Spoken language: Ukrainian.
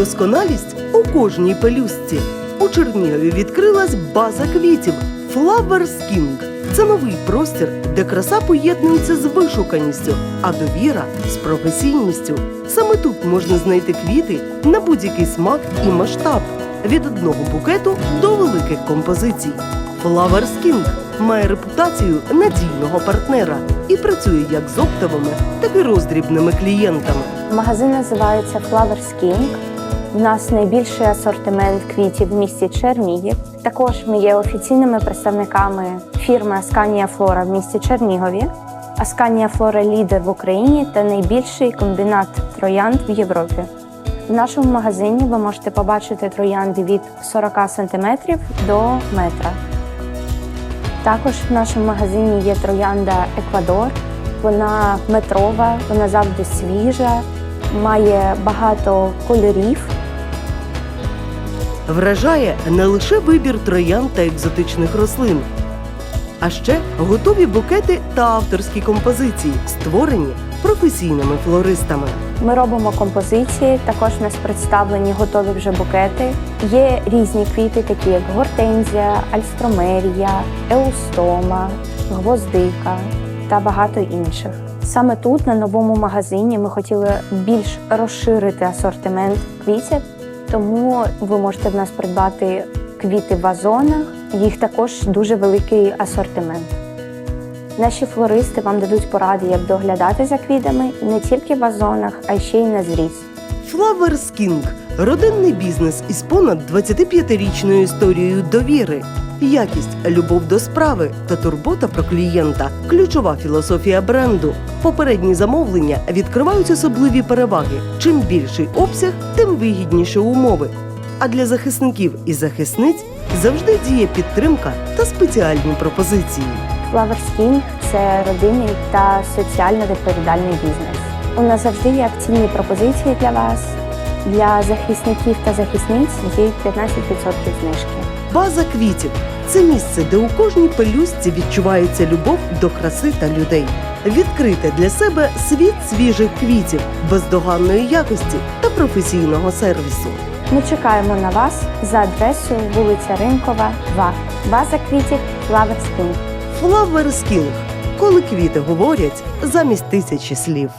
досконалість у кожній пелюстці. У Чернігові відкрилась база квітів Flowers King. Це новий простір, де краса поєднується з вишуканістю, а довіра з професійністю. Саме тут можна знайти квіти на будь-який смак і масштаб від одного букету до великих композицій. Flowers King має репутацію надійного партнера і працює як з оптовими, так і роздрібними клієнтами. Магазин називається Flowers King. У нас найбільший асортимент квітів в місті Чернігів. Також ми є офіційними представниками фірми Асканія Флора в місті Чернігові. Асканія Флора лідер в Україні та найбільший комбінат троянд в Європі. В нашому магазині ви можете побачити троянди від 40 см до метра. Також в нашому магазині є троянда Еквадор. Вона метрова, вона завжди свіжа, має багато кольорів. Вражає не лише вибір троян та екзотичних рослин, а ще готові букети та авторські композиції, створені професійними флористами. Ми робимо композиції. Також у нас представлені готові вже букети. Є різні квіти, такі як гортензія, альстромерія, еустома, гвоздика та багато інших. Саме тут, на новому магазині, ми хотіли більш розширити асортимент квітів, тому ви можете в нас придбати квіти в вазонах. Їх також дуже великий асортимент. Наші флористи вам дадуть поради, як доглядати за квітами не тільки в вазонах, а ще й на зріз. Flower King – родинний бізнес із понад 25-річною історією довіри. Якість, любов до справи та турбота про клієнта ключова філософія бренду. Попередні замовлення відкривають особливі переваги. Чим більший обсяг, тим вигідніші умови. А для захисників і захисниць завжди діє підтримка та спеціальні пропозиції. Flowers – це родинний та соціально відповідальний бізнес. У нас завжди є акційні пропозиції для вас. Для захисників та захисниць є 15% знижки. База квітів це місце, де у кожній пелюстці відчувається любов до краси та людей. Відкрите для себе світ свіжих квітів, бездоганної якості та професійного сервісу. Ми чекаємо на вас за адресою вулиця Ринкова, 2. База квітів Flowers King. Flowers King – коли квіти говорять замість тисячі слів.